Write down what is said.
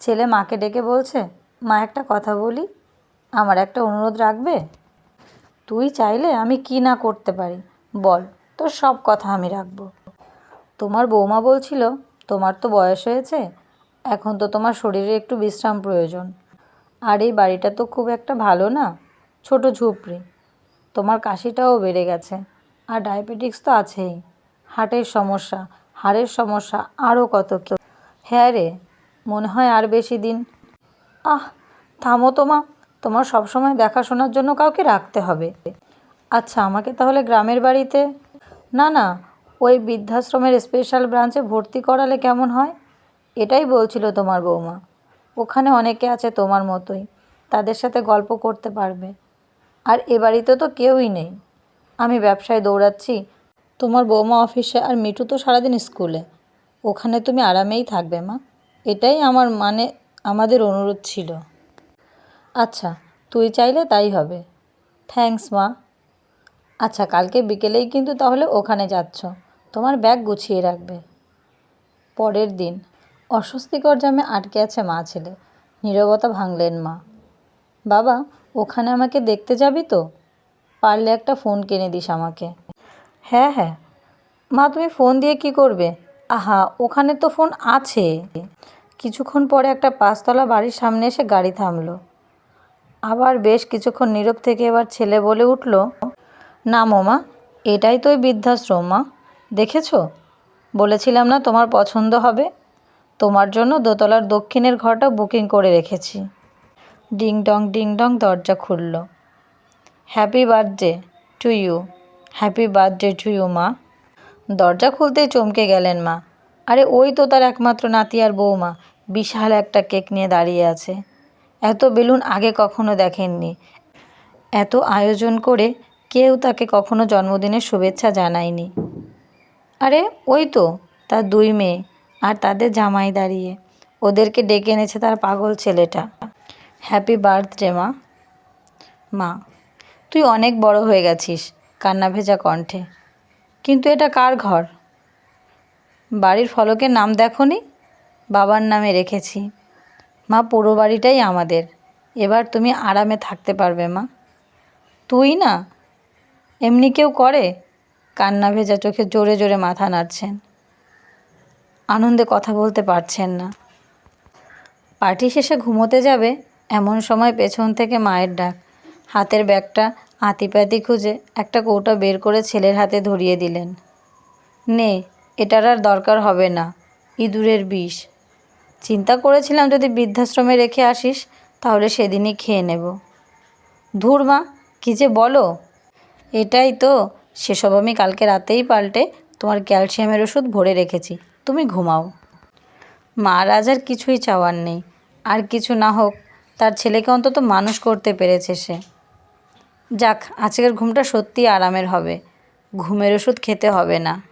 ছেলে মাকে ডেকে বলছে, মা, একটা কথা বলি। আমার একটা অনুরোধ রাখবে? তুই চাইলে আমি কি না করতে পারি? বল, তোর সব কথা আমি রাখব। তোমার বৌমা বলছিল, তোমার তো বয়স হয়েছে, এখন তো তোমার শরীরে একটু বিশ্রাম প্রয়োজন। আর এই বাড়িটা তো খুব একটা ভালো না, ছোট ঝুপড়ি। তোমার কাশিটাও বেড়ে গেছে, আর ডায়াবেটিক্স তো আছেই। হার্টের সমস্যা, হাড়ের সমস্যা আরও কত কি হ্যাঁ রে মনে হয় আর বেশি দিন। আহ, থামো তো মা, তোমার সবসময় দেখাশোনার জন্য কাউকে রাখতে হবে। আচ্ছা আমাকে তাহলে গ্রামের বাড়িতে না না, ওই বৃদ্ধাশ্রমের স্পেশাল ব্রাঞ্চে ভর্তি করালে কেমন হয়? এটাই বলছিল তোমার বৌমা। ওখানে অনেকে আছে তোমার মতোই, তাদের সাথে গল্প করতে পারবে। আর এ বাড়িতে তো কেউই নেই। আমি ব্যবসায় দৌড়াচ্ছি। তোমার বৌমা অফিসে, আর মিঠু তো সারাদিন স্কুলে। ওখানে তুমি আরামেই থাকবে মা। এটাই আমার মানে আমাদের অনুরোধ ছিল। আচ্ছা তুই চাইলে তাই হবে। থ্যাঙ্কস, মা। আচ্ছা কালকে বিকেলেই কিন্তু তাহলে ওখানে যাচ্ছ। তোমার ব্যাগ গুছিয়ে রাখবে। পরের দিন। অস্বস্তিকর জামে আটকে আছে মা ছেলে। নীরবতা ভাঙলেন মা। বাবা, ওখানে আমাকে দেখতে যাবি তো? পারলে একটা ফোন কিনে দিস আমাকে। হ্যাঁ হ্যাঁ। মা, তুমি ফোন দিয়ে কি করবে? আহা, ওখানে তো ফোন আছে। কিছুক্ষণ পরে একটা পাঁচতলা বাড়ির সামনে এসে গাড়ি থামলো। আবার বেশ কিছুক্ষণ নীরব থেকে এবার ছেলে বলে উঠল, না মোমা, এটাই তো ওই বৃদ্ধাশ্রম, মা। দেখেছ? বলেছিলাম না তোমার পছন্দ হবে। তোমার জন্য দোতলার দক্ষিণের ঘরটা বুকিং করে রেখেছি। ডিং ডং ডিং ডং দরজা খুলল। Happy birthday to you. Happy birthday to you, মা। দরজা খুলতেই চমকে গেলেন মা। আরে ওই তো তার একমাত্র নাতি আর বৌমা। বিশাল একটা কেক নিয়ে দাঁড়িয়ে আছে। এত বেলুন আগে কখনো দেখেননি। এত আয়োজন করে কেউ তাকে কখনো জন্মদিনের শুভেচ্ছা জানায়নি। আরে, ওই তো, তার দুই মেয়ে আর তাদের জামাই দাঁড়িয়ে। ওদেরকে ডেকে এনেছে তার পাগল ছেলেটা। হ্যাপি বার্থডে, মা। মা, তুই অনেক বড় হয়ে গেছিস, কান্না ভেজা কণ্ঠে। কিন্তু এটা কার ঘর? বাড়ির ফলকের নাম দেখনি? বাবার নামে রেখেছি। মা, পুরো বাড়িটাই আমাদের। এবার তুমি আরামে থাকতে পারবে, মা। তুই না, এমনি কেউ করে? কান্না ভেজা চোখে জোরে জোরে মাথা নাড়ছেন। আনন্দে কথা বলতে পারছেন না। পার্টি শেষে ঘুমোতে যাবে, এমন সময় পেছন থেকে মায়ের ডাক। হাতের ব্যাগটা আতিপাতি খুঁজে একটা কৌটা বের করে ছেলের হাতে ধরিয়ে দিলেন। নে, এটার আর দরকার হবে না, ইঁদুরের বিষ। চিন্তা করেছিলাম যদি বৃদ্ধাশ্রমে রেখে আসিস, তাহলে সেদিনই খেয়ে নেব। ধুর মা, কী যে বলো? এটাই তো, সেসব আমি কালকে রাতেই পাল্টে তোমার ক্যালসিয়ামের ওষুধ ভরে রেখেছি। তুমি ঘুমাও। মা রাজার কিছুই চাওয়ার নেই। আর কিছু না হোক, তার ছেলেকে অন্তত মানুষ করতে পেরেছে সে। যাক, আজকের ঘুমটা সত্যি আরামের হবে। ঘুমের ওষুধ খেতে হবে না।